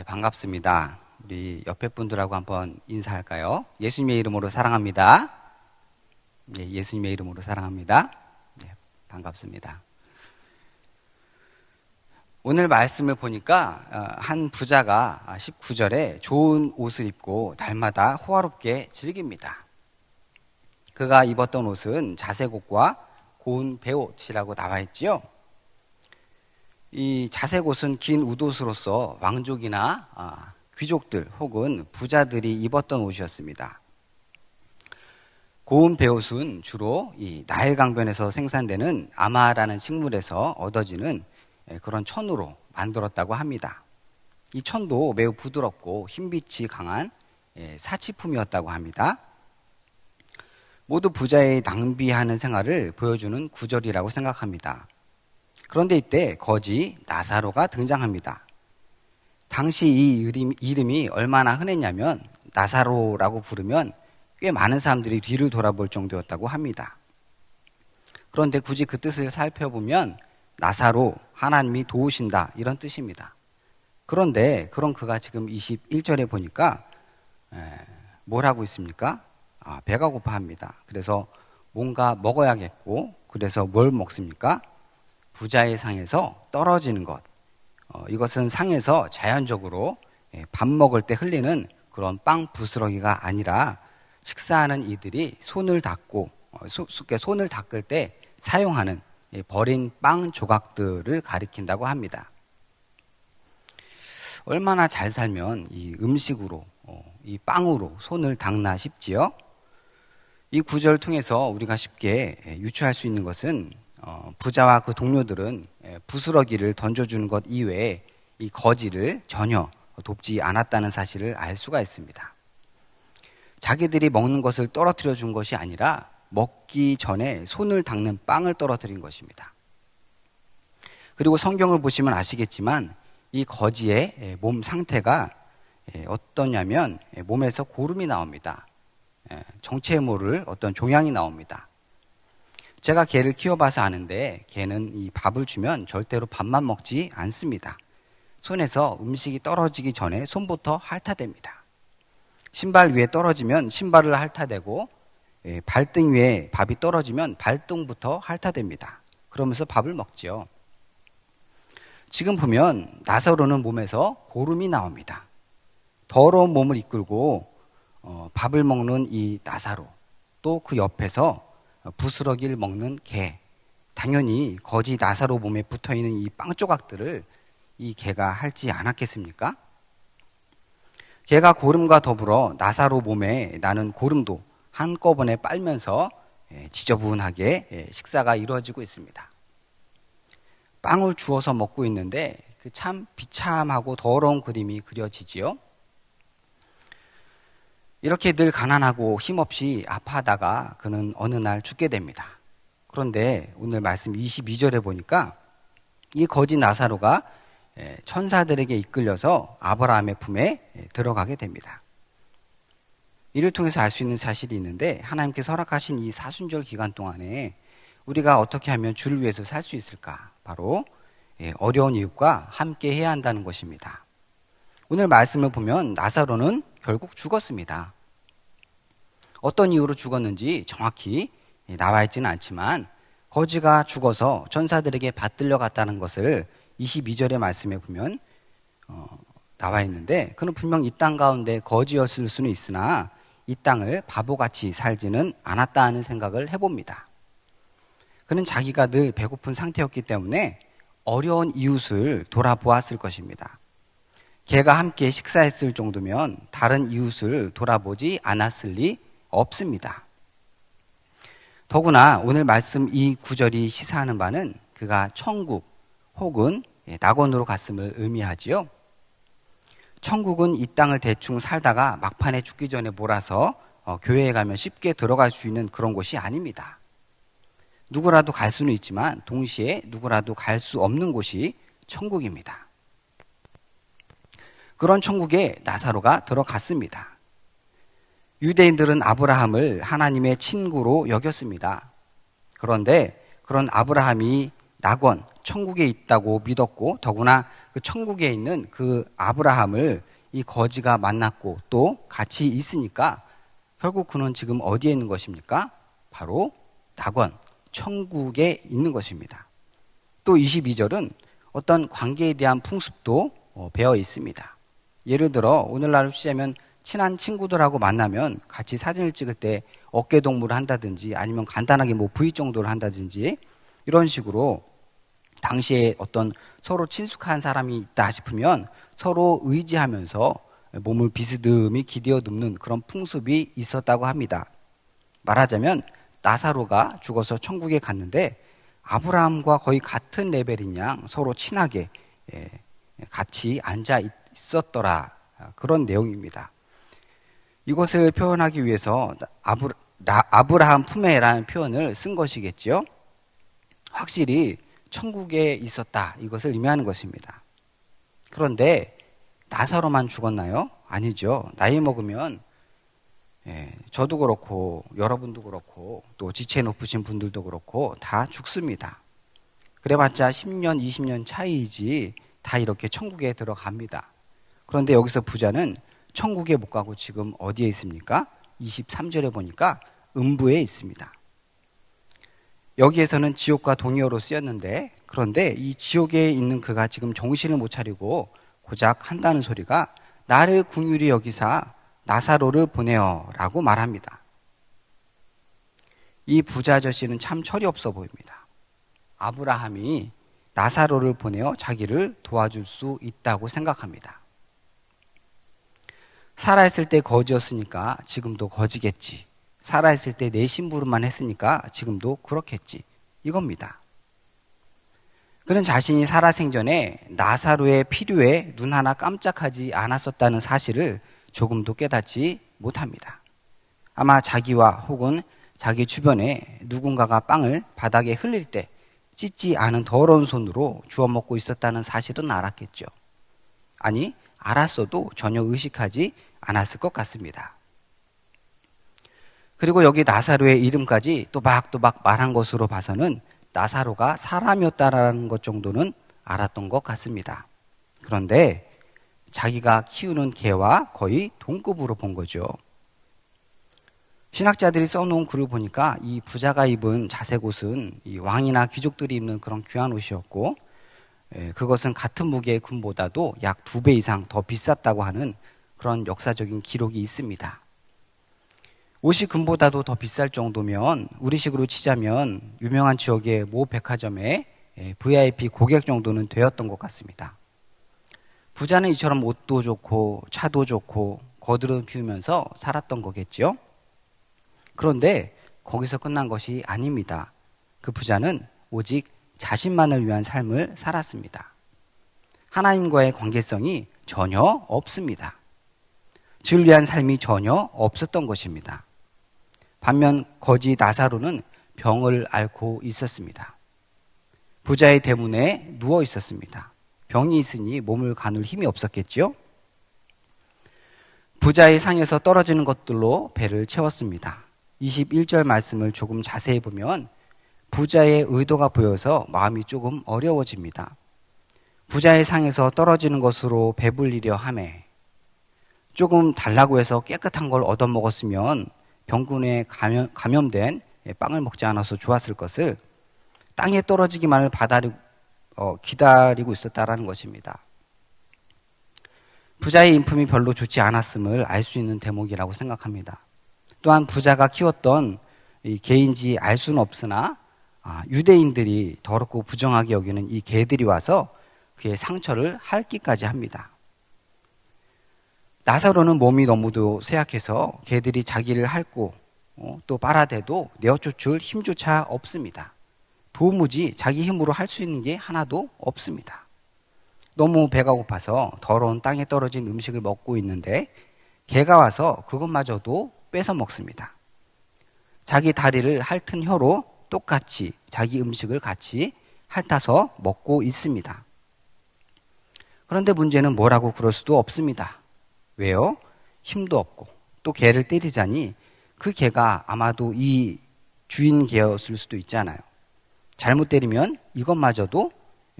네, 반갑습니다. 우리 옆에 분들하고 한번 인사할까요? 예수님의 이름으로 사랑합니다. 네, 예수님의 이름으로 사랑합니다. 네, 반갑습니다. 오늘 말씀을 보니까 어, 한 부자가 19절에 좋은 옷을 입고 달마다 호화롭게 즐깁니다. 그가 입었던 옷은 자색 옷과 고운 배옷이라고 나와 있지요. 이 자색 옷은 긴 웃옷으로서 왕족이나 아, 귀족들 혹은 부자들이 입었던 옷이었습니다. 고운 배옷은 주로 이 나일 강변에서 생산되는 아마라는 식물에서 얻어지는 예, 그런 천으로 만들었다고 합니다. 이 천도 매우 부드럽고 흰빛이 강한 예, 사치품이었다고 합니다. 모두 부자의 낭비하는 생활을 보여주는 구절이라고 생각합니다. 그런데 이때 거지 나사로가 등장합니다. 당시 이 이름이 얼마나 흔했냐면 나사로라고 부르면 꽤 많은 사람들이 뒤를 돌아볼 정도였다고 합니다. 그런데 굳이 그 뜻을 살펴보면 나사로 하나님이 도우신다 이런 뜻입니다. 그런데 그런 그가 지금 21절에 보니까 뭘 하고 있습니까? 아, 배가 고파합니다. 그래서 뭔가 먹어야겠고 그래서 뭘 먹습니까? 부자의 상에서 떨어지는 것. 어, 이것은 상에서 자연적으로 예, 밥 먹을 때 흘리는 그런 빵 부스러기가 아니라 식사하는 이들이 손을 닦고 어, 소, 손을 닦을 때 사용하는 예, 버린 빵 조각들을 가리킨다고 합니다. 얼마나 잘 살면 이 음식으로 어, 이 빵으로 손을 닦나 싶지요. 이 구절을 통해서 우리가 쉽게 예, 유추할 수 있는 것은 어, 부자와 그 동료들은 예, 부스러기를 던져주는 것 이외에 이 거지를 전혀 돕지 않았다는 사실을 알 수가 있습니다. 자기들이 먹는 것을 떨어뜨려 준 것이 아니라 먹기 전에 손을 닦는 빵을 떨어뜨린 것입니다. 그리고 성경을 보시면 아시겠지만 이 거지의 예, 몸 상태가 예, 어떠냐면 몸에서 고름이 나옵니다. 정체에 모를 어떤 종양이 나옵니다. 제가 개를 키워봐서 아는데 개는 이 밥을 주면 절대로 밥만 먹지 않습니다. 손에서 음식이 떨어지기 전에 손부터 핥아댑니다. 신발 위에 떨어지면 신발을 핥아대고 예, 발등 위에 밥이 떨어지면 발등부터 핥아댑니다. 그러면서 밥을 먹지요. 지금 보면 나사로는 몸에서 고름이 나옵니다. 더러운 몸을 이끌고 어, 밥을 먹는 이 나사로 또 그 옆에서 부스러기를 먹는 개. 당연히 거지 나사로 몸에 붙어 있는 이 빵 조각들을 이 개가 할지 않았겠습니까? 개가 고름과 더불어 나사로 몸에 나는 고름도 한꺼번에 빨면서 예, 지저분하게 예, 식사가 이루어지고 있습니다. 빵을 주워서 먹고 있는데 그 참 비참하고 더러운 그림이 그려지지요. 이렇게 늘 가난하고 힘없이 아파하다가 그는 어느 날 죽게 됩니다. 그런데 오늘 말씀 22절에 보니까 이 거지 나사로가 천사들에게 이끌려서 아브라함의 품에 들어가게 됩니다. 이를 통해서 알 수 있는 사실이 있는데 하나님께서 허락하신 이 사순절 기간 동안에 우리가 어떻게 하면 주를 위해서 살 수 있을까? 바로 어려운 이웃과 함께 해야 한다는 것입니다. 오늘 말씀을 보면 나사로는 결국 죽었습니다. 어떤 이유로 죽었는지 정확히 나와 있지는 않지만 거지가 죽어서 천사들에게 받들려 갔다는 것을 22절의 말씀에 보면 어, 나와 있는데 그는 분명 이 땅 가운데 거지였을 수는 있으나 이 땅을 바보같이 살지는 않았다 하는 생각을 해봅니다. 그는 자기가 늘 배고픈 상태였기 때문에 어려운 이웃을 돌아보았을 것입니다. 개가 함께 식사했을 정도면 다른 이웃을 돌아보지 않았을 리 없습니다. 더구나 오늘 말씀 이 구절이 시사하는 바는 그가 천국 혹은 예, 낙원으로 갔음을 의미하지요. 천국은 이 땅을 대충 살다가 막판에 죽기 전에 몰아서 어, 교회에 가면 쉽게 들어갈 수 있는 그런 곳이 아닙니다. 누구라도 갈 수는 있지만 동시에 누구라도 갈 수 없는 곳이 천국입니다. 그런 천국에 나사로가 들어갔습니다. 유대인들은 아브라함을 하나님의 친구로 여겼습니다. 그런데 그런 아브라함이 낙원, 천국에 있다고 믿었고 더구나 그 천국에 있는 그 아브라함을 이 거지가 만났고 또 같이 있으니까 결국 그는 지금 어디에 있는 것입니까? 바로 낙원, 천국에 있는 것입니다. 또 22절은 어떤 관계에 대한 풍습도 어, 배어 있습니다. 예를 들어 오늘날 시자면 친한 친구들하고 만나면 같이 사진을 찍을 때 어깨 동무를 한다든지 아니면 간단하게 뭐 V 정도를 한다든지 이런 식으로 당시에 어떤 서로 친숙한 사람이 있다 싶으면 서로 의지하면서 몸을 비스듬히 기대어 눕는 그런 풍습이 있었다고 합니다. 말하자면 나사로가 죽어서 천국에 갔는데 아브라함과 거의 같은 레벨인 양 서로 친하게 예, 같이 앉아 있었더라 그런 내용입니다. 이것을 표현하기 위해서 아브, 아브라함 품에라는 표현을 쓴 것이겠죠. 확실히 천국에 있었다 이것을 의미하는 것입니다. 그런데 나사로만 죽었나요? 아니죠. 나이 먹으면 예, 저도 그렇고 여러분도 그렇고 또 지체 높으신 분들도 그렇고 다 죽습니다. 그래봤자 10년, 20년 차이지 다 이렇게 천국에 들어갑니다. 그런데 여기서 부자는 천국에 못 가고 지금 어디에 있습니까? 23절에 보니까 음부에 있습니다. 여기에서는 지옥과 동의어로 쓰였는데 그런데 이 지옥에 있는 그가 지금 정신을 못 차리고 고작 한다는 소리가 나를 궁휼히 여기사 나사로를 보내어라고 말합니다. 이 부자 아저씨는 참 철이 없어 보입니다. 아브라함이 나사로를 보내어 자기를 도와줄 수 있다고 생각합니다. 살아있을 때 거지였으니까 지금도 거지겠지. 살아있을 때 내 심부름만 했으니까 지금도 그렇겠지. 이겁니다. 그는 자신이 살아생전에 나사로의 필요에 눈 하나 깜짝하지 않았었다는 사실을 조금도 깨닫지 못합니다. 아마 자기와 혹은 자기 주변에 누군가가 빵을 바닥에 흘릴 때 찢지 않은 더러운 손으로 주워 먹고 있었다는 사실은 알았겠죠. 아니, 알았어도 전혀 의식하지 않았을 것 같습니다. 그리고 여기 나사로의 이름까지 또박또박 말한 것으로 봐서는 나사로가 사람이었다라는 것 정도는 알았던 것 같습니다. 그런데 자기가 키우는 개와 거의 동급으로 본 거죠. 신학자들이 써놓은 글을 보니까 이 부자가 입은 자색 옷은 이 왕이나 귀족들이 입는 그런 귀한 옷이었고 예, 그것은 같은 무게의 금보다도 약 두 배 이상 더 비쌌다고 하는 그런 역사적인 기록이 있습니다. 옷이 금보다도 더 비쌀 정도면 우리식으로 치자면 유명한 지역의 모 백화점의 VIP 고객 정도는 되었던 것 같습니다. 부자는 이처럼 옷도 좋고 차도 좋고 거들은 피우면서 살았던 거겠죠. 그런데 거기서 끝난 것이 아닙니다. 그 부자는 오직 자신만을 위한 삶을 살았습니다. 하나님과의 관계성이 전혀 없습니다. 위한 삶이 전혀 없었던 것입니다. 반면 거지 나사로는 병을 앓고 있었습니다. 부자의 대문에 누워 있었습니다. 병이 있으니 몸을 가눌 힘이 없었겠죠? 부자의 상에서 떨어지는 것들로 배를 채웠습니다. 21절 말씀을 조금 자세히 보면 부자의 의도가 보여서 마음이 조금 어려워집니다. 부자의 상에서 떨어지는 것으로 배불리려 함에 조금 달라고 해서 깨끗한 걸 얻어먹었으면 병군에 감염, 감염된 빵을 먹지 않아서 좋았을 것을 땅에 떨어지기만을 바다리, 어, 기다리고 있었다라는 것입니다. 부자의 인품이 별로 좋지 않았음을 알 수 있는 대목이라고 생각합니다. 또한 부자가 키웠던 개인지 알 수는 없으나 아, 유대인들이 더럽고 부정하게 여기는 이 개들이 와서 그의 상처를 핥기까지 합니다. 나사로는 몸이 너무도 쇠약해서 개들이 자기를 핥고 어, 또 빨아대도 내어쫓을 힘조차 없습니다. 도무지 자기 힘으로 할 수 있는 게 하나도 없습니다. 너무 배가 고파서 더러운 땅에 떨어진 음식을 먹고 있는데 개가 와서 그것마저도 뺏어 먹습니다. 자기 다리를 핥은 혀로 똑같이 자기 음식을 같이 핥아서 먹고 있습니다. 그런데 문제는 뭐라고 그럴 수도 없습니다. 왜요? 힘도 없고 또 개를 때리자니 그 개가 아마도 이 주인 개였을 수도 있잖아요. 잘못 때리면 이것마저도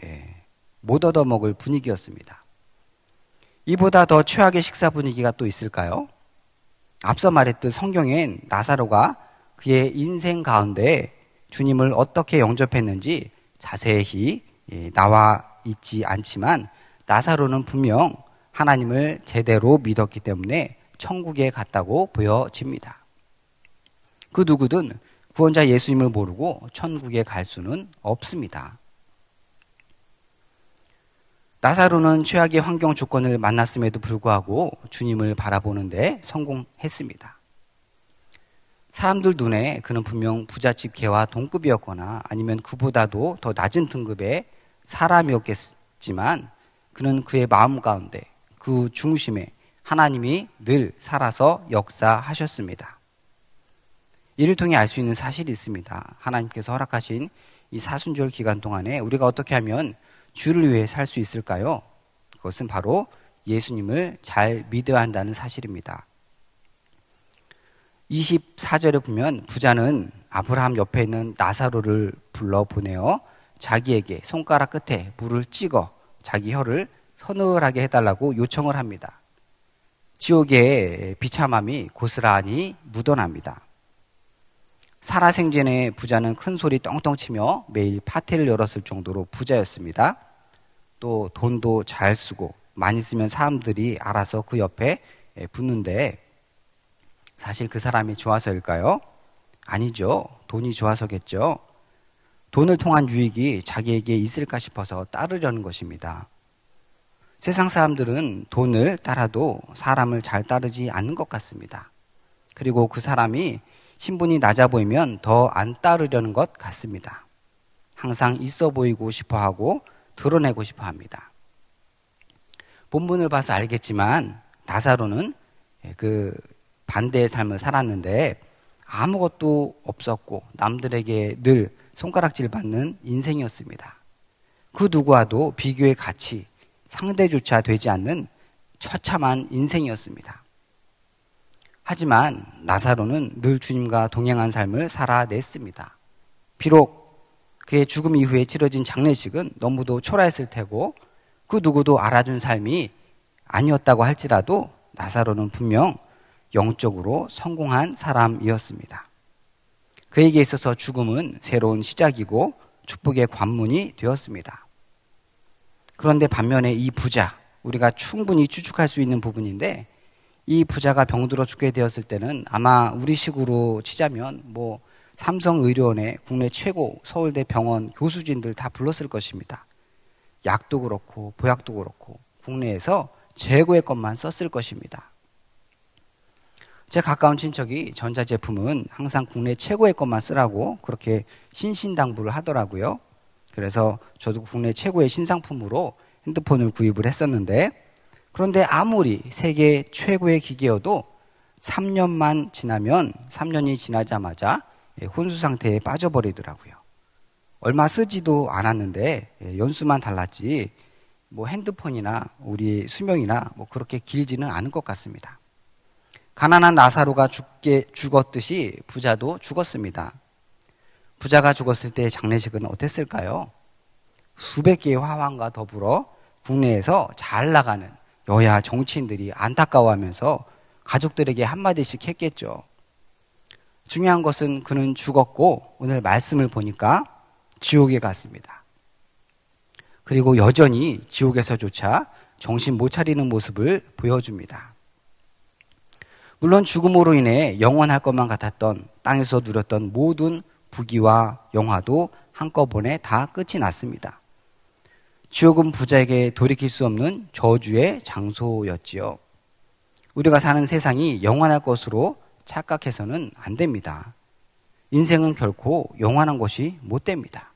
예, 못 얻어먹을 분위기였습니다. 이보다 더 최악의 식사 분위기가 또 있을까요? 앞서 말했듯 성경엔 나사로가 그의 인생 가운데 주님을 어떻게 영접했는지 자세히 예, 나와 있지 않지만 나사로는 분명 하나님을 제대로 믿었기 때문에 천국에 갔다고 보여집니다. 그 누구든 구원자 예수님을 모르고 천국에 갈 수는 없습니다. 나사로는 최악의 환경 조건을 만났음에도 불구하고 주님을 바라보는데 성공했습니다. 사람들 눈에 그는 분명 부잣집 개와 동급이었거나 아니면 그보다도 더 낮은 등급의 사람이었겠지만 그는 그의 마음 가운데 그 중심에 하나님이 늘 살아서 역사하셨습니다. 이를 통해 알 수 있는 사실이 있습니다. 하나님께서 허락하신 이 사순절 기간 동안에 우리가 어떻게 하면 주를 위해 살 수 있을까요? 그것은 바로 예수님을 잘 믿어야 한다는 사실입니다. 24절에 보면 부자는 아브라함 옆에 있는 나사로를 불러 보내어 자기에게 손가락 끝에 물을 찍어 자기 혀를 서늘하게 해달라고 요청을 합니다. 지옥의 비참함이 고스란히 묻어납니다. 살아생전에 부자는 큰 소리 떵떵 치며 매일 파티를 열었을 정도로 부자였습니다. 또 돈도 잘 쓰고 많이 쓰면 사람들이 알아서 그 옆에 붙는데 사실 그 사람이 좋아서일까요? 아니죠. 돈이 좋아서겠죠. 돈을 통한 유익이 자기에게 있을까 싶어서 따르려는 것입니다. 세상 사람들은 돈을 따라도 사람을 잘 따르지 않는 것 같습니다. 그리고 그 사람이 신분이 낮아 보이면 더 안 따르려는 것 같습니다. 항상 있어 보이고 싶어 하고 드러내고 싶어 합니다. 본문을 봐서 알겠지만 나사로는 그 반대의 삶을 살았는데 아무것도 없었고 남들에게 늘 손가락질 받는 인생이었습니다. 그 누구와도 비교의 가치, 상대조차 되지 않는 처참한 인생이었습니다. 하지만 나사로는 늘 주님과 동행한 삶을 살아냈습니다. 비록 그의 죽음 이후에 치러진 장례식은 너무도 초라했을 테고 그 누구도 알아준 삶이 아니었다고 할지라도 나사로는 분명 영적으로 성공한 사람이었습니다. 그에게 있어서 죽음은 새로운 시작이고 축복의 관문이 되었습니다. 그런데 반면에 이 부자, 우리가 충분히 추측할 수 있는 부분인데 이 부자가 병들어 죽게 되었을 때는 아마 우리식으로 치자면 뭐 삼성의료원의 국내 최고 서울대 병원 교수진들 다 불렀을 것입니다. 약도 그렇고 보약도 그렇고 국내에서 최고의 것만 썼을 것입니다. 제 가까운 친척이 전자제품은 항상 국내 최고의 것만 쓰라고 그렇게 신신당부를 하더라고요. 그래서 저도 국내 최고의 신상품으로 핸드폰을 구입을 했었는데 그런데 아무리 세계 최고의 기계여도 3년만 지나면 3년이 지나자마자 예, 혼수 상태에 빠져버리더라고요. 얼마 쓰지도 않았는데 예, 연수만 달랐지 뭐 핸드폰이나 우리 수명이나 뭐 그렇게 길지는 않은 것 같습니다. 가난한 나사로가 죽게 죽었듯이 부자도 죽었습니다. 부자가 죽었을 때 장례식은 어땠을까요? 수백 개의 화환과 더불어 국내에서 잘 나가는 여야 정치인들이 안타까워하면서 가족들에게 한마디씩 했겠죠. 중요한 것은 그는 죽었고 오늘 말씀을 보니까 지옥에 갔습니다. 그리고 여전히 지옥에서조차 정신 못 차리는 모습을 보여줍니다. 물론 죽음으로 인해 영원할 것만 같았던 땅에서 누렸던 모든 부귀와 영화도 한꺼번에 다 끝이 났습니다. 지옥은 부자에게 돌이킬 수 없는 저주의 장소였지요. 우리가 사는 세상이 영원할 것으로 착각해서는 안 됩니다. 인생은 결코 영원한 것이 못 됩니다.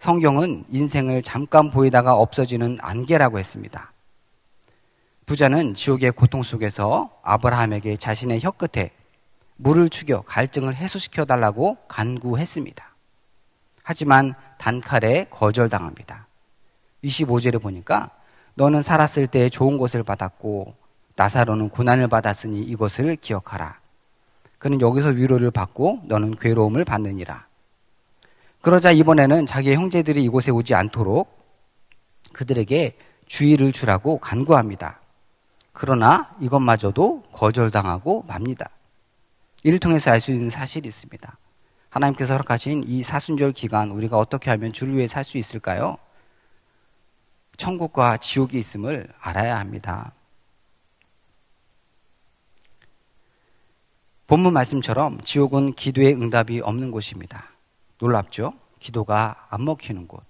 성경은 인생을 잠깐 보이다가 없어지는 안개라고 했습니다. 부자는 지옥의 고통 속에서 아브라함에게 자신의 혀끝에 물을 죽여 갈증을 해소시켜 달라고 간구했습니다. 하지만 단칼에 거절당합니다. 25절에 보니까 너는 살았을 때 좋은 것을 받았고 나사로는 고난을 받았으니 이것을 기억하라. 그는 여기서 위로를 받고 너는 괴로움을 받느니라. 그러자 이번에는 자기의 형제들이 이곳에 오지 않도록 그들에게 주의를 주라고 간구합니다. 그러나 이것마저도 거절당하고 맙니다. 이를 통해서 알 수 있는 사실이 있습니다. 하나님께서 허락하신 이 사순절 기간 우리가 어떻게 하면 주를 위해 살 수 있을까요? 천국과 지옥이 있음을 알아야 합니다. 본문 말씀처럼 지옥은 기도의 응답이 없는 곳입니다. 놀랍죠? 기도가 안 먹히는 곳,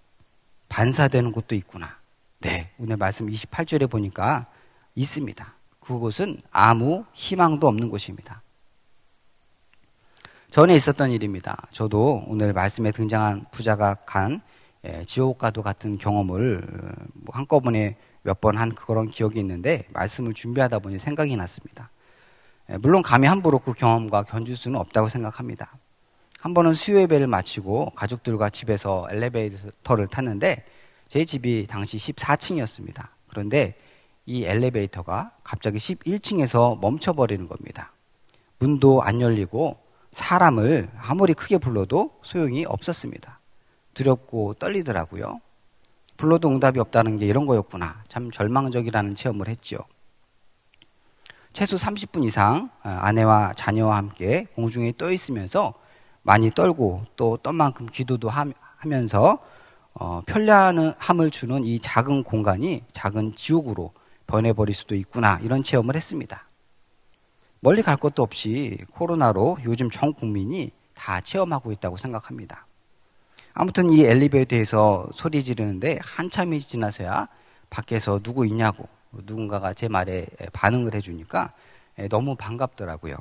반사되는 곳도 있구나. 네, 오늘 말씀 28절에 보니까 있습니다. 그곳은 아무 희망도 없는 곳입니다. 전에 있었던 일입니다. 저도 오늘 말씀에 등장한 부자가 간 예, 지옥과도 같은 경험을 뭐 한꺼번에 몇 번 한 그런 기억이 있는데 말씀을 준비하다 보니 생각이 났습니다. 예, 물론 감히 함부로 그 경험과 견줄 수는 없다고 생각합니다. 한 번은 수요 예배를 마치고 가족들과 집에서 엘리베이터를 탔는데 제 집이 당시 14층이었습니다. 그런데 이 엘리베이터가 갑자기 11층에서 멈춰버리는 겁니다. 문도 안 열리고 사람을 아무리 크게 불러도 소용이 없었습니다. 두렵고 떨리더라고요. 불러도 응답이 없다는 게 이런 거였구나. 참 절망적이라는 체험을 했지요. 최소 30분 이상 아, 아내와 자녀와 함께 공중에 떠 있으면서 많이 떨고 또 떤 만큼 기도도 하면서 어, 편리함을 주는 이 작은 공간이 작은 지옥으로 변해버릴 수도 있구나 이런 체험을 했습니다. 멀리 갈 것도 없이 코로나로 요즘 전 국민이 다 체험하고 있다고 생각합니다. 아무튼 이 엘리베이터에서 소리 지르는데 한참이 지나서야 밖에서 누구 있냐고 누군가가 제 말에 반응을 해주니까 너무 반갑더라고요.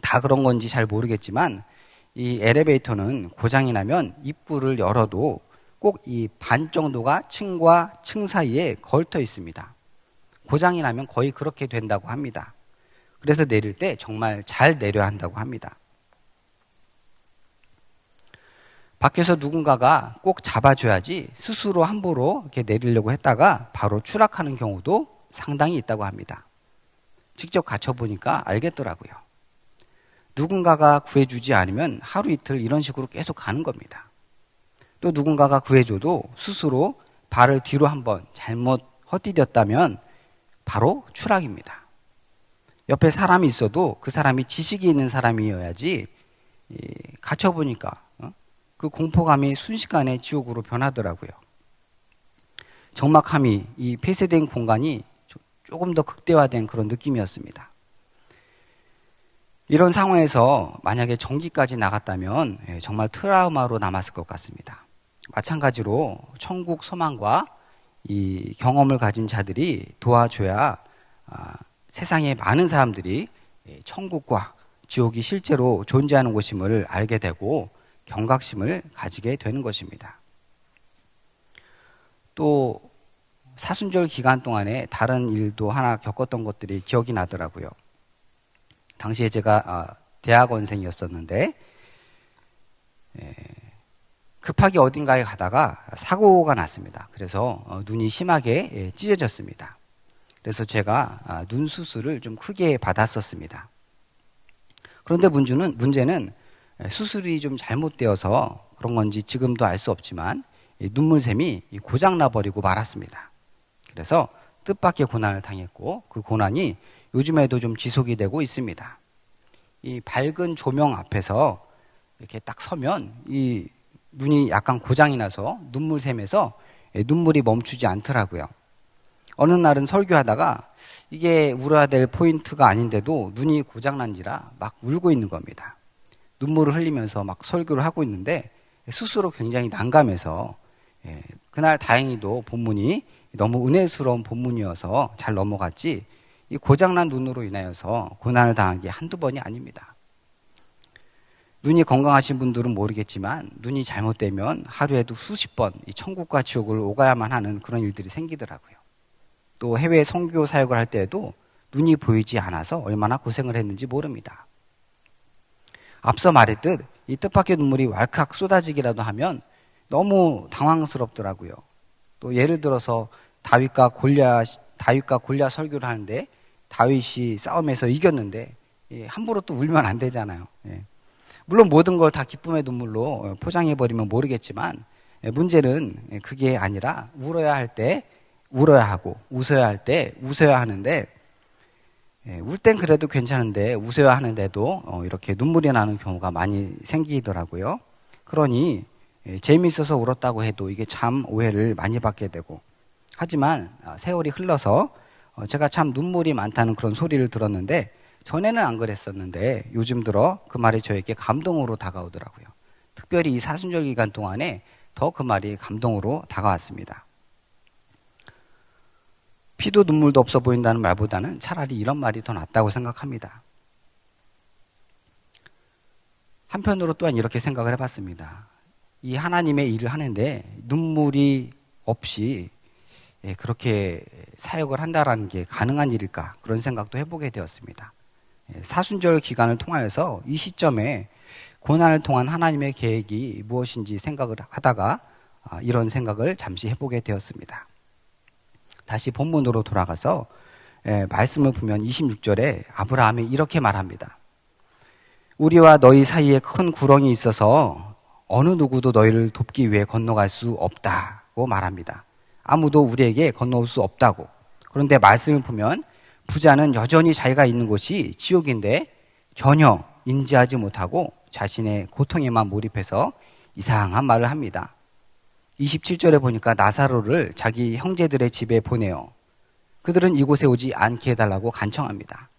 다 그런 건지 잘 모르겠지만 이 엘리베이터는 고장이 나면 입구를 열어도 꼭 이 반 정도가 층과 층 사이에 걸터 있습니다. 고장이 나면 거의 그렇게 된다고 합니다. 그래서 내릴 때 정말 잘 내려야 한다고 합니다. 밖에서 누군가가 꼭 잡아줘야지 스스로 함부로 이렇게 내리려고 했다가 바로 추락하는 경우도 상당히 있다고 합니다. 직접 갇혀보니까 알겠더라고요. 누군가가 구해주지 않으면 하루 이틀 이런 식으로 계속 가는 겁니다. 또 누군가가 구해줘도 스스로 발을 뒤로 한번 잘못 헛디뎠다면 바로 추락입니다. 옆에 사람이 있어도 그 사람이 지식이 있는 사람이어야지 갇혀보니까 그 공포감이 순식간에 지옥으로 변하더라고요. 정막함이 이 폐쇄된 공간이 조금 더 극대화된 그런 느낌이었습니다. 이런 상황에서 만약에 전기까지 나갔다면 예, 정말 트라우마로 남았을 것 같습니다. 마찬가지로 천국 소망과 이 경험을 가진 자들이 도와줘야 아, 세상에 많은 사람들이 예, 천국과 지옥이 실제로 존재하는 곳임을 알게 되고 경각심을 가지게 되는 것입니다. 또 사순절 기간 동안에 다른 일도 하나 겪었던 것들이 기억이 나더라고요. 당시에 제가 아, 대학원생이었었는데 예, 급하게 어딘가에 가다가 사고가 났습니다. 그래서 어, 눈이 심하게 예, 찢어졌습니다. 그래서 제가 아, 눈 수술을 좀 크게 받았었습니다. 그런데 문제는 문제는 예, 수술이 좀 잘못되어서 그런 건지 지금도 알 수 없지만 눈물샘이 고장 나버리고 말았습니다. 그래서 뜻밖의 고난을 당했고 그 고난이 요즘에도 좀 지속이 되고 있습니다. 이 밝은 조명 앞에서 이렇게 딱 서면 이 눈이 약간 고장이 나서 눈물샘에서 눈물이 멈추지 않더라고요. 어느 날은 설교하다가 이게 울어야 될 포인트가 아닌데도 눈이 고장난지라 막 울고 있는 겁니다. 눈물을 흘리면서 막 설교를 하고 있는데 스스로 굉장히 난감해서 예, 그날 다행히도 본문이 너무 은혜스러운 본문이어서 잘 넘어갔지 이 고장난 눈으로 인하여서 고난을 당한 게 한두 번이 아닙니다. 눈이 건강하신 분들은 모르겠지만 눈이 잘못되면 하루에도 수십 번 이 천국과 지옥을 오가야만 하는 그런 일들이 생기더라고요. 또 해외 선교 사역을 할 때에도 눈이 보이지 않아서 얼마나 고생을 했는지 모릅니다. 앞서 말했듯 이 뜻밖의 눈물이 왈칵 쏟아지기라도 하면 너무 당황스럽더라고요. 또 예를 들어서 다윗과 골리앗 다윗과 골리앗 설교를 하는데 다윗이 싸움에서 이겼는데 예, 함부로 또 울면 안 되잖아요. 예. 물론 모든 걸 다 기쁨의 눈물로 어, 포장해 버리면 모르겠지만 예, 문제는 예, 그게 아니라 울어야 할 때 울어야 하고 웃어야 할 때 웃어야 하는데 예, 울땐 그래도 괜찮은데 웃어야 하는데도 어, 이렇게 눈물이 나는 경우가 많이 생기더라고요. 그러니 예, 재미있어서 울었다고 해도 이게 참 오해를 많이 받게 되고 하지만 아, 세월이 흘러서 어, 제가 참 눈물이 많다는 그런 소리를 들었는데 전에는 안 그랬었는데 요즘 들어 그 말이 저에게 감동으로 다가오더라고요. 특별히 이 사순절 기간 동안에 더 그 말이 감동으로 다가왔습니다. 피도 눈물도 없어 보인다는 말보다는 차라리 이런 말이 더 낫다고 생각합니다. 한편으로 또한 이렇게 생각을 해봤습니다. 이 하나님의 일을 하는데 눈물이 없이 예, 그렇게 사역을 한다라는 게 가능한 일일까 그런 생각도 해보게 되었습니다. 예, 사순절 기간을 통하여서 이 시점에 고난을 통한 하나님의 계획이 무엇인지 생각을 하다가 아, 이런 생각을 잠시 해보게 되었습니다. 다시 본문으로 돌아가서 예, 말씀을 보면 26절에 아브라함이 이렇게 말합니다. 우리와 너희 사이에 큰 구렁이 있어서 어느 누구도 너희를 돕기 위해 건너갈 수 없다고 말합니다. 아무도 우리에게 건너올 수 없다고. 그런데 말씀을 보면 부자는 여전히 자기가 있는 곳이 지옥인데 전혀 인지하지 못하고 자신의 고통에만 몰입해서 이상한 말을 합니다. 27절에 보니까 나사로를 자기 형제들의 집에 보내요. 그들은 이곳에 오지 않게 해달라고 간청합니다.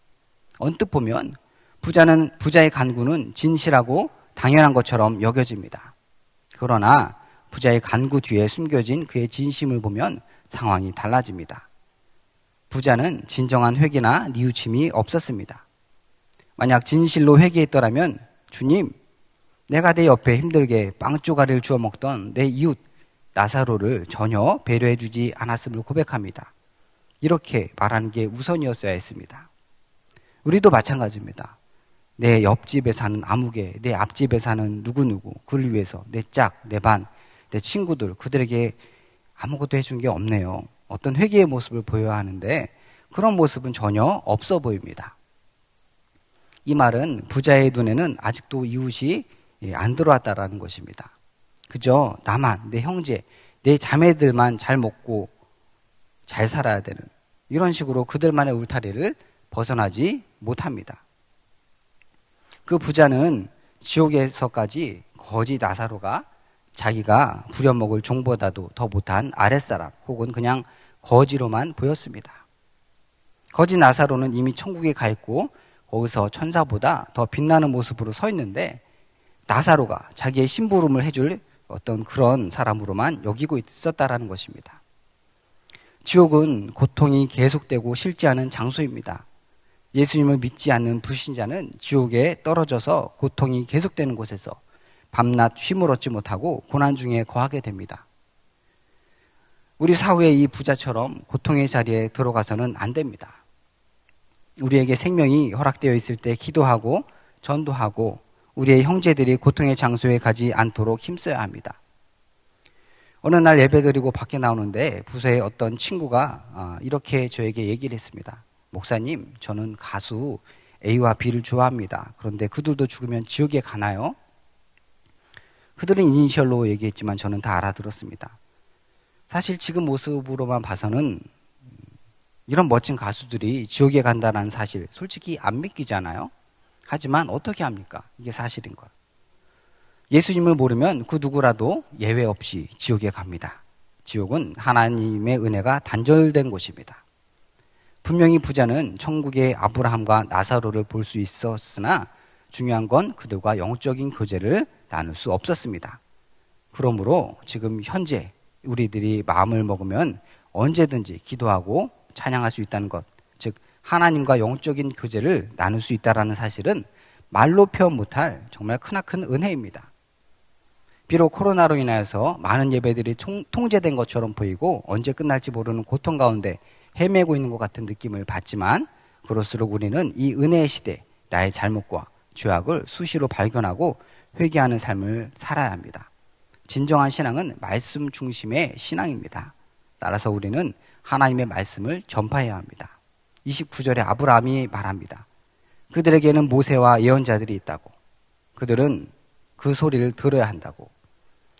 언뜻 보면 부자는 부자의 간구는 진실하고 당연한 것처럼 여겨집니다. 그러나 부자의 간구 뒤에 숨겨진 그의 진심을 보면 상황이 달라집니다. 부자는 진정한 회개나 뉘우침이 없었습니다. 만약 진실로 회개했더라면 주님, 내가 내 옆에 힘들게 빵 쪼가리를 주워 먹던 내 이웃 나사로를 전혀 배려해 주지 않았음을 고백합니다. 이렇게 말하는 게 우선이었어야 했습니다. 우리도 마찬가지입니다. 내 옆집에 사는 아무개, 내 앞집에 사는 누구누구, 그를 위해서 내 짝, 내 반, 내 친구들, 그들에게 아무것도 해준 게 없네요. 어떤 회개의 모습을 보여야 하는데 그런 모습은 전혀 없어 보입니다. 이 말은 부자의 눈에는 아직도 이웃이 예, 안 들어왔다라는 것입니다. 그저 나만, 내 형제, 내 자매들만 잘 먹고 잘 살아야 되는 이런 식으로 그들만의 울타리를 벗어나지 못합니다. 그 부자는 지옥에서까지 거지 나사로가 자기가 부려먹을 종보다도 더 못한 아랫사람 혹은 그냥 거지로만 보였습니다. 거지 나사로는 이미 천국에 가 있고 거기서 천사보다 더 빛나는 모습으로 서 있는데 나사로가 자기의 심부름을 해줄 어떤 그런 사람으로만 여기고 있었다라는 것입니다. 지옥은 고통이 계속되고 실지 않은 장소입니다. 예수님을 믿지 않는 불신자는 지옥에 떨어져서 고통이 계속되는 곳에서 밤낮 쉼을 얻지 못하고 고난 중에 거하게 됩니다. 우리 사후의 이 부자처럼 고통의 자리에 들어가서는 안 됩니다. 우리에게 생명이 허락되어 있을 때 기도하고 전도하고 우리의 형제들이 고통의 장소에 가지 않도록 힘써야 합니다. 어느 날 예배 드리고 밖에 나오는데 부서의 어떤 친구가 아, 이렇게 저에게 얘기를 했습니다. 목사님, 저는 가수 A와 B를 좋아합니다. 그런데 그들도 죽으면 지옥에 가나요? 그들은 이니셜로 얘기했지만 저는 다 알아들었습니다. 사실 지금 모습으로만 봐서는 이런 멋진 가수들이 지옥에 간다는 사실 솔직히 안 믿기잖아요. 하지만 어떻게 합니까? 이게 사실인 걸. 예수님을 모르면 그 누구라도 예외 없이 지옥에 갑니다. 지옥은 하나님의 은혜가 단절된 곳입니다. 분명히 부자는 천국의 아브라함과 나사로를 볼 수 있었으나 중요한 건 그들과 영적인 교제를 나눌 수 없었습니다. 그러므로 지금 현재 우리들이 마음을 먹으면 언제든지 기도하고 찬양할 수 있다는 것, 즉 하나님과 영적인 교제를 나눌 수 있다라는 사실은 말로 표현 못할 정말 크나큰 은혜입니다. 비록 코로나로 인하여서 많은 예배들이 통제된 것처럼 보이고 언제 끝날지 모르는 고통 가운데 헤매고 있는 것 같은 느낌을 받지만 그럴수록 우리는 이 은혜의 시대 나의 잘못과 죄악을 수시로 발견하고 회개하는 삶을 살아야 합니다. 진정한 신앙은 말씀 중심의 신앙입니다. 따라서 우리는 하나님의 말씀을 전파해야 합니다. 29절에 아브라함이 말합니다. 그들에게는 모세와 예언자들이 있다고. 그들은 그 소리를 들어야 한다고.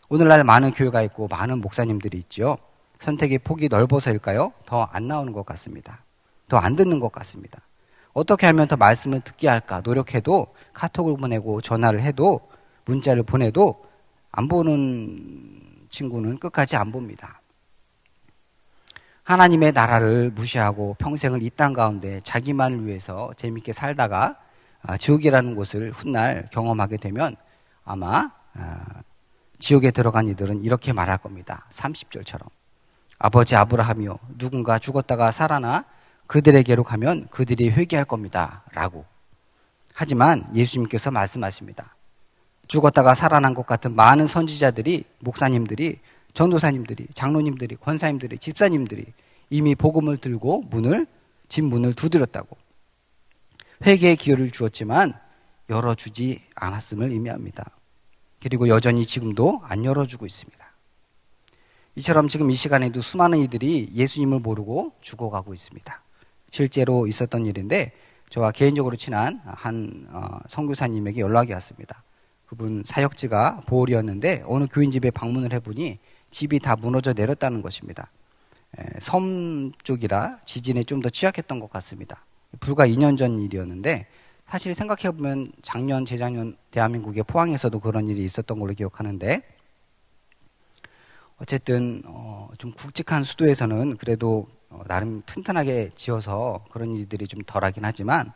오늘날 많은 교회가 있고 많은 목사님들이 있죠. 선택의 폭이 넓어서일까요? 더 안 나오는 것 같습니다. 더 안 듣는 것 같습니다. 어떻게 하면 더 말씀을 듣게 할까 노력해도 카톡을 보내고 전화를 해도 문자를 보내도 안 보는 친구는 끝까지 안 봅니다. 하나님의 나라를 무시하고 평생을 이 땅 가운데 자기만을 위해서 재밌게 살다가 아, 지옥이라는 곳을 훗날 경험하게 되면 아마 아, 지옥에 들어간 이들은 이렇게 말할 겁니다. 30절처럼. 아버지 아브라함이요. 누군가 죽었다가 살아나 그들에게로 가면 그들이 회개할 겁니다. 라고. 하지만 예수님께서 말씀하십니다. 죽었다가 살아난 것 같은 많은 선지자들이, 목사님들이, 전도사님들이, 장로님들이, 권사님들이, 집사님들이 이미 복음을 들고 문을, 집 문을 두드렸다고. 회개의 기회를 주었지만 열어주지 않았음을 의미합니다. 그리고 여전히 지금도 안 열어주고 있습니다. 이처럼 지금 이 시간에도 수많은 이들이 예수님을 모르고 죽어가고 있습니다. 실제로 있었던 일인데 저와 개인적으로 친한 한 어, 선교사님에게 연락이 왔습니다. 그분 사역지가 보홀이었는데 어느 교인 집에 방문을 해보니 집이 다 무너져 내렸다는 것입니다. 섬 쪽이라 지진에 좀 더 취약했던 것 같습니다. 불과 2년 전 일이었는데 사실 생각해 보면 작년, 재작년 대한민국의 포항에서도 그런 일이 있었던 걸로 기억하는데 어쨌든 어, 좀 굵직한 수도에서는 그래도 어, 나름 튼튼하게 지어서 그런 일들이 좀 덜하긴 하지만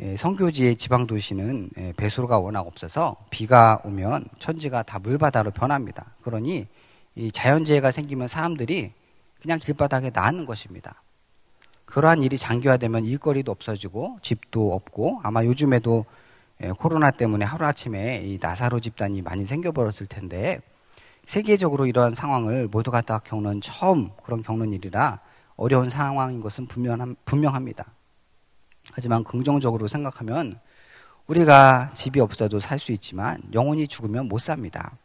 예, 성교지의 지방 도시는 예, 배수로가 워낙 없어서 비가 오면 천지가 다 물바다로 변합니다. 그러니 이 자연재해가 생기면 사람들이 그냥 길바닥에 나앉는 것입니다. 그러한 일이 장기화되면 일거리도 없어지고 집도 없고 아마 요즘에도 예, 코로나 때문에 하루아침에 이 나사로 집단이 많이 생겨버렸을 텐데 세계적으로 이러한 상황을 모두가 다 겪는 처음 그런 겪는 일이라 어려운 상황인 것은 분명합니다. 하지만 긍정적으로 생각하면 우리가 집이 없어도 살 수 있지만 영혼이 죽으면 못 삽니다.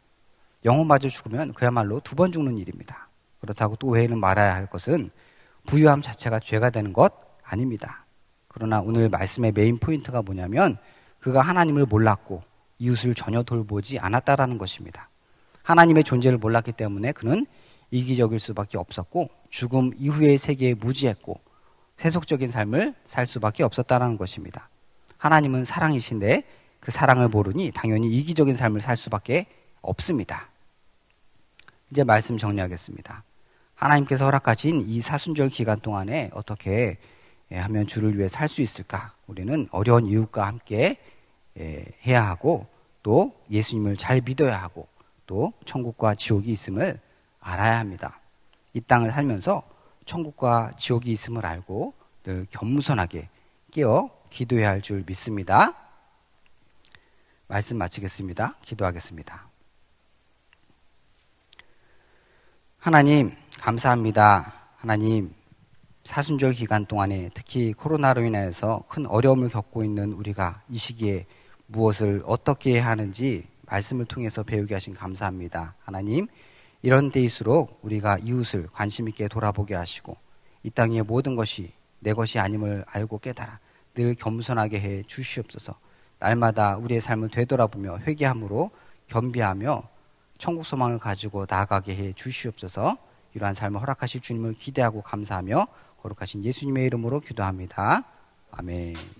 영혼 마저 죽으면 그야말로 두 번 죽는 일입니다. 그렇다고 또 외에는 말아야 할 것은 부유함 자체가 죄가 되는 것 아닙니다. 그러나 오늘 말씀의 메인 포인트가 뭐냐면 그가 하나님을 몰랐고 이웃을 전혀 돌보지 않았다라는 것입니다. 하나님의 존재를 몰랐기 때문에 그는 이기적일 수밖에 없었고 죽음 이후의 세계에 무지했고 세속적인 삶을 살 수밖에 없었다라는 것입니다. 하나님은 사랑이신데 그 사랑을 모르니 당연히 이기적인 삶을 살 수밖에 없습니다. 이제 말씀 정리하겠습니다. 하나님께서 허락하신 이 사순절 기간 동안에 어떻게 예, 하면 주를 위해 살 수 있을까? 우리는 어려운 이웃과 함께 예, 해야 하고 또 예수님을 잘 믿어야 하고 또 천국과 지옥이 있음을 알아야 합니다. 이 땅을 살면서 천국과 지옥이 있음을 알고 늘 겸손하게 깨어 기도해야 할 줄 믿습니다. 말씀 마치겠습니다. 기도하겠습니다. 하나님, 감사합니다. 하나님, 사순절 기간 동안에 특히 코로나로 인하여서 큰 어려움을 겪고 있는 우리가 이 시기에 무엇을 어떻게 해야 하는지 말씀을 통해서 배우게 하신 감사합니다. 하나님, 이런 때일수록 우리가 이웃을 관심 있게 돌아보게 하시고 이 땅의 모든 것이 내 것이 아님을 알고 깨달아 늘 겸손하게 해 주시옵소서. 날마다 우리의 삶을 되돌아보며 회개함으로 겸비하며 천국 소망을 가지고 나아가게 해 주시옵소서. 이러한 삶을 허락하실 주님을 기대하고 감사하며 거룩하신 예수님의 이름으로 기도합니다. 아멘.